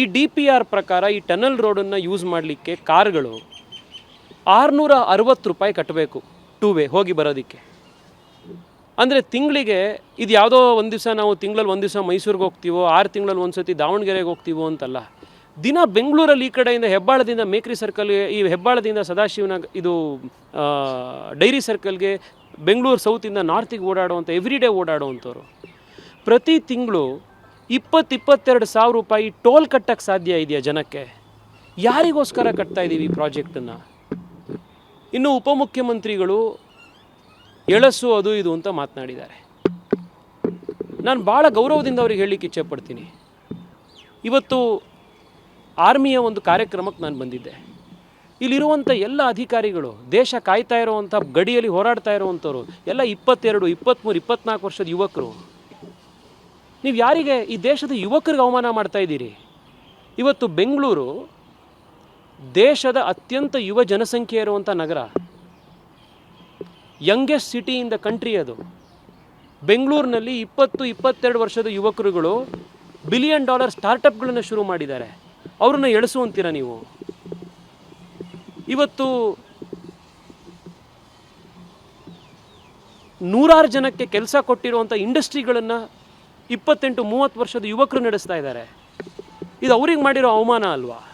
ಈ D P R ಪ್ರಕಾರ ಈ ಟನಲ್ ರೋಡನ್ನು ಯೂಸ್ ಮಾಡಲಿಕ್ಕೆ ಕಾರ್ಗಳು ಆರುನೂರ ಅರವತ್ತು ರೂಪಾಯಿ ಕಟ್ಟಬೇಕು ಟೂ ವೇ ಹೋಗಿ ಬರೋದಕ್ಕೆ. ಅಂದರೆ ತಿಂಗಳಿಗೆ ಇದು ಯಾವುದೋ ಒಂದು ದಿವಸ ನಾವು ತಿಂಗಳಲ್ಲಿ ಒಂದು ದಿವಸ ಮೈಸೂರಿಗೆ ಹೋಗ್ತೀವೋ, ಆರು ತಿಂಗಳಲ್ಲಿ ಒಂದು ಸತಿ ದಾವಣಗೆರೆಗೆ ಹೋಗ್ತೀವೋ ಅಂತಲ್ಲ, ದಿನ ಬೆಂಗಳೂರಲ್ಲಿ ಈ ಕಡೆಯಿಂದ ಹೆಬ್ಬಾಳದಿಂದ ಮೇಕ್ರಿ ಸರ್ಕಲ್ಗೆ, ಈ ಹೆಬ್ಬಾಳದಿಂದ ಸದಾಶಿವನ ಇದು ಡೈರಿ ಸರ್ಕಲ್ಗೆ ಬೆಂಗಳೂರು ಸೌತಿಂದ ನಾರ್ತಿಗೆ ಓಡಾಡುವಂಥ ಎವ್ರಿ ಡೇ ಓಡಾಡುವಂಥವ್ರು ಪ್ರತಿ ತಿಂಗಳು ಇಪ್ಪತ್ತು ಇಪ್ಪತ್ತೆರಡು ಸಾವಿರ ರೂಪಾಯಿ ಟೋಲ್ ಕಟ್ಟಕ್ಕೆ ಸಾಧ್ಯ ಇದೆಯಾ ಜನಕ್ಕೆ? ಯಾರಿಗೋಸ್ಕರ ಕಟ್ತಾ ಇದ್ದೀವಿ ಈ ಪ್ರಾಜೆಕ್ಟನ್ನು? ಇನ್ನು ಉಪಮುಖ್ಯಮಂತ್ರಿಗಳು ಎಳಸು ಅದು ಇದು ಅಂತ ಮಾತನಾಡಿದ್ದಾರೆ. ನಾನು ಭಾಳ ಗೌರವದಿಂದ ಅವ್ರಿಗೆ ಹೇಳಲಿಕ್ಕೆ ಇಚ್ಛೆಪಡ್ತೀನಿ ಇವತ್ತು ಆರ್ಮಿಯ ಒಂದು ಕಾರ್ಯಕ್ರಮಕ್ಕೆ ನಾನು ಬಂದಿದ್ದೆ. ಇಲ್ಲಿರುವಂಥ ಎಲ್ಲ ಅಧಿಕಾರಿಗಳು, ದೇಶ ಕಾಯ್ತಾ ಇರುವಂಥ ಗಡಿಯಲ್ಲಿ ಹೋರಾಡ್ತಾ ಇರುವಂಥವ್ರು ಎಲ್ಲ ಇಪ್ಪತ್ತೆರಡು ಇಪ್ಪತ್ತ್ಮೂರು ಇಪ್ಪತ್ನಾಲ್ಕು ವರ್ಷದ ಯುವಕರು ನೀವು ಯಾರಿಗೆ ಈ ದೇಶದ ಯುವಕರಿಗೆ ಅವಮಾನ ಮಾಡ್ತಾ ಇದ್ದೀರಿ? ಇವತ್ತು ಬೆಂಗಳೂರು ದೇಶದ ಅತ್ಯಂತ ಯುವ ಜನಸಂಖ್ಯೆ ಇರುವಂಥ ನಗರ. Youngest city in the country ಅದು. ಬೆಂಗಳೂರಿನಲ್ಲಿ ಇಪ್ಪತ್ತು, ಇಪ್ಪತ್ತೆರಡು ವರ್ಷದ ಯುವಕರುಗಳು ಬಿಲಿಯನ್ ಡಾಲರ್ ಸ್ಟಾರ್ಟಪ್ಗಳನ್ನು ಶುರು ಮಾಡಿದ್ದಾರೆ. ಅವ್ರನ್ನ ಎಳೆಸುವಂತೀರ ನೀವು? ಇವತ್ತು ನೂರಾರು ಜನಕ್ಕೆ ಕೆಲಸ ಕೊಟ್ಟಿರುವಂಥ ಇಂಡಸ್ಟ್ರಿಗಳನ್ನು ಇಪ್ಪತ್ತೆಂಟು ಮೂವತ್ತು ವರ್ಷದ ಯುವಕರು ನಡೆಸ್ತಾ ಇದ್ದಾರೆ. ಇದು ಅವ್ರಿಗೆ ಮಾಡಿರೋ ಅವಮಾನ ಅಲ್ವಾ?